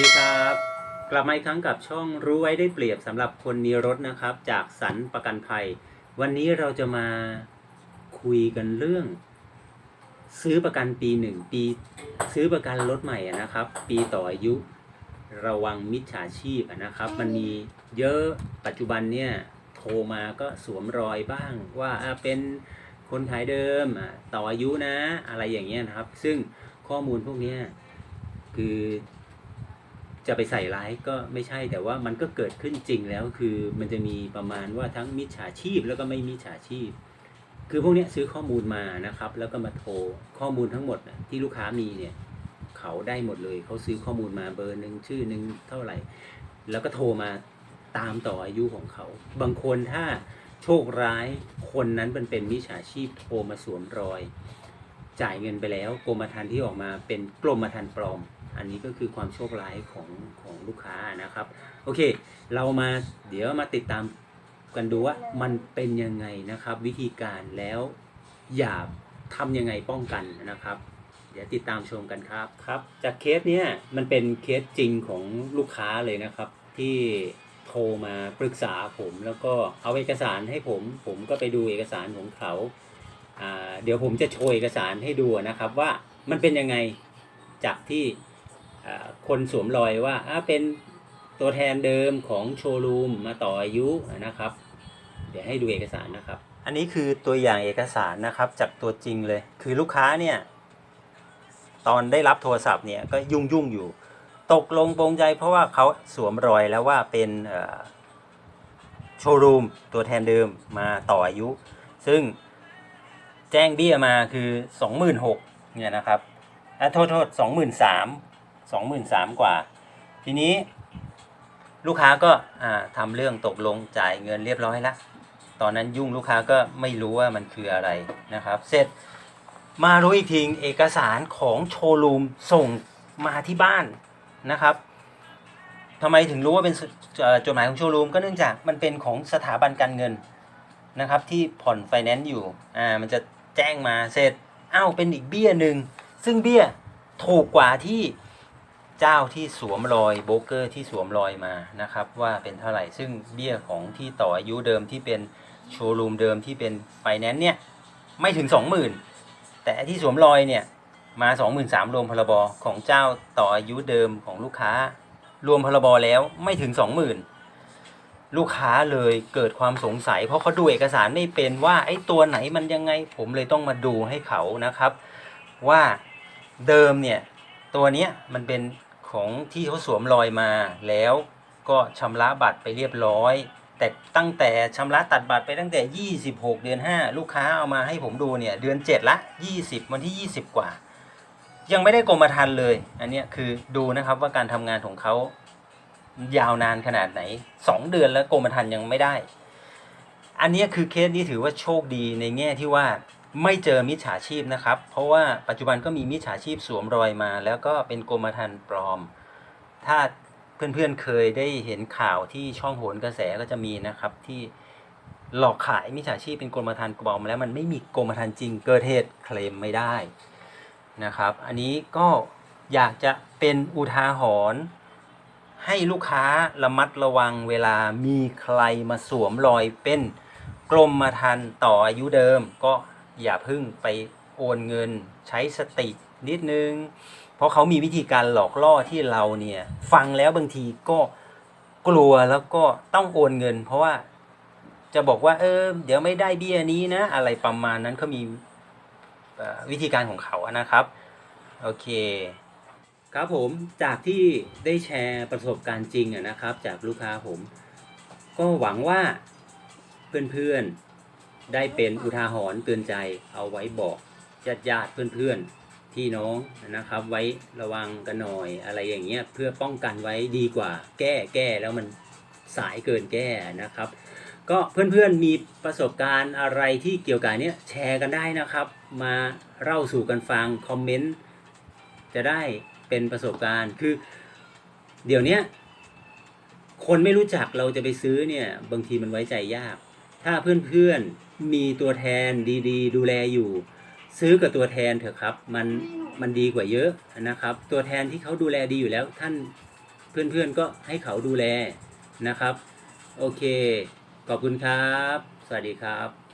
สดีครับ กลับมาอีกครั้งกับช่องรู้ไว้ได้เปรียบสำหรับคนมีรถนะครับ จากสันประกันภัย วันนี้เราจะมาคุยกันเรื่อง ซื้อประกันปีหนึ่งปีซื้อประกันรถใหม่นะครับ ปีต่ออายุระวังมิจฉาชีพนะครับ มันมีเยอะปัจจุบันเนี่ยโทรมาก็สวมรอยบ้าง ว่าเป็นคนขายเดิมต่ออายุนะ อะไรอย่างเงี้ยนะครับ ซึ่งข้อมูลพวกนี้คือ จะไปใส่ร้ายก็ไม่ใช่แต่ว่ามันก็เกิดขึ้นจริงแล้วคือมันจะมีประมาณว่าทั้งมิจฉาชีพแล้วก็ไม่มิจฉาชีพ คือพวกนี้ซื้อข้อมูลมานะครับ แล้วก็มาโทรข้อมูลทั้งหมดที่ลูกค้ามีเนี่ยเขาได้หมดเลยเขาซื้อข้อมูลมาเบอร์หนึ่งชื่อหนึ่งเท่าไหร่ แล้วก็โทรมาตามต่ออายุของเขา บางคนถ้าโชคร้ายคนนั้นมันเป็นมิจฉาชีพโทรมาสวมรอย จ่ายเงินไปแล้วกรมธรรม์ที่ออกมาเป็นกรมธรรม์ปลอม อันนี้ก็คือความโชคร้ายของของลูกค้านะครับ โอเค เรามาเดี๋ยวมาติดตามกันดูว่ามันเป็นยังไงนะครับ วิธีการแล้วอย่าทำยังไงป้องกันนะครับ เดี๋ยวติดตามชมกันครับครับจากเคสเนี้ยมันเป็นเคสจริงของลูกค้าเลยนะครับ ที่โทรมาปรึกษาผมแล้วก็เอาเอกสารให้ผม ผมก็ไปดูเอกสารของเขาอ่าเดี๋ยวผมจะโชว์เอกสารให้ดูนะครับว่ามันเป็นยังไงจากที่ คนสวมรอยว่าเป็นตัวแทนเดิมของโชว์รูมมาต่ออายุนะครับ เดี๋ยวให้ดูเอกสารนะครับ อันนี้คือตัวอย่างเอกสารนะครับจากตัวจริงเลย คือลูกค้าเนี่ยตอนได้รับโทรศัพท์เนี่ยก็ยุ่งยุ่งอยู่ ตกลงปรงใจเพราะว่าเขาสวมรอยแล้วว่าเป็นโชว์รูมตัวแทนเดิมมาต่ออายุ ซึ่งแจ้งเบี้ยมาคือ 26,000เนี่ยนะครับอะโทษโทษ23,000 23,000 กว่า ทีนี้ลูกค้าก็อ่าทำเรื่องตกลงจ่ายเงินเรียบร้อยแล้วตอนนั้นยุ่งลูกค้าก็ไม่รู้ว่ามันคืออะไรนะครับ เสร็จมารู้อีกทีเอกสารของโชว์รูมส่งมาที่บ้านนะครับทำไมถึงรู้ว่าเป็นจดหมายของโชว์รูมก็เนื่องจากมันเป็นของสถาบันการเงินนะครับ ที่ผ่อนไฟแนนซ์อยู่อ่ามันจะแจ้งมาเสร็จอ้าวเป็นอีกเบี้ยหนึ่งซึ่งเบี้ยถูกกว่าที่ เจ้าที่สวมรอยโบรกเกอร์ที่สวมรอยมานะครับ ว่าเป็นเท่าไหร่ ซึ่งเบี้ยของที่ต่ออายุเดิมที่เป็นโชว์รูมเดิมที่เป็นไฟแนนซ์เนี่ยไม่ถึง 20,000 แต่ที่สวมรอยเนี่ยมา 23,000รวมพรบของเจ้าต่ออายุเดิมของลูกค้า รวมพรบแล้วไม่ถึง 20,000 ลูกค้าเลยเกิดความสงสัย เพราะเขาดูเอกสารไม่เป็นว่าไอ้ตัวไหนมันยังไงผมเลยต้องมาดูให้เขานะครับ ว่าเดิมเนี่ยตัวนี้มันเป็น ของที่เขาสวมรอยมาแล้วก็ชำระบัตรไปเรียบร้อย แต่ตั้งแต่ชำระตัดบัตรไปตั้งแต่ 26 เดือน 5 ลูกค้าเอามาให้ผมดูเนี่ยเดือน 7 ละ 20 วันที่ 20 กว่า ยังไม่ได้กรมธรรม์เลย อันนี้คือดูนะครับว่าการทำงานของเขายาวนานขนาดไหน 2 เดือนแล้วกรมธรรม์ยังไม่ได้ อันนี้คือเคสนี้ถือว่าโชคดีในแง่ที่ว่า ไม่เจอมิจฉาชีพนะครับ เพราะว่าปัจจุบันก็มีมิจฉาชีพสวมรอยมา แล้วก็เป็นกรมธรรม์ปลอม ถ้าเพื่อนๆเคยได้เห็นข่าวที่ช่องโหนกระแสก็จะมีนะครับที่หลอกขายมิจฉาชีพเป็นกรมธรรม์ปลอมแล้วมันไม่มีกรมธรรม์จริงเกิดเหตุเคลมไม่ได้นะครับ อันนี้ก็อยากจะเป็นอุทาหรณ์ให้ลูกค้าระมัดระวังเวลามีใครมาสวมรอยเป็นกรมธรรม์ต่ออายุเดิมก็ อย่าพึ่งไปโอนเงินใช้สตินิดนึง เพราะเขามีวิธีการหลอกล่อที่เราเนี่ยฟังแล้วบางทีก็กลัวแล้วก็ต้องโอนเงิน เพราะว่าจะบอกว่าเออเดี๋ยวไม่ได้เบี้ยนี้นะ อะไรประมาณนั้นเขามีวิธีการของเขานะครับ โอเค ครับผมจากที่ได้แชร์ประสบการณ์จริงนะครับ จากลูกค้าผม ก็หวังว่าเพื่อนๆ ได้เป็นอุทาหรณ์เตือนใจเอาไว้บอกญาติญาติเพื่อนๆพี่น้องนะครับ ไว้ระวังกันหน่อยอะไรอย่างเงี้ยเพื่อป้องกันไว้ดีกว่า แก้แก้แล้วมันสายเกินแก้นะครับ ก็เพื่อนๆมีประสบการณ์อะไรที่เกี่ยวกับเนี้ยแชร์กันได้นะครับ มาเล่าสู่กันฟังคอมเมนต์จะได้เป็นประสบการณ์คือ เดี๋ยวนี้คนไม่รู้จักเราจะไปซื้อเนี่ย บางทีมันไว้ใจยาก ถ้าเพื่อนๆมีตัวแทนดีๆ ดูแลอยู่ ซื้อกับตัวแทนเถอะครับ มันมันดีกว่าเยอะนะครับ ตัวแทนที่เขาดูแลดีอยู่แล้ว ท่านเพื่อนๆก็ให้เขาดูแลนะครับ โอเค ขอบคุณครับ สวัสดีครับ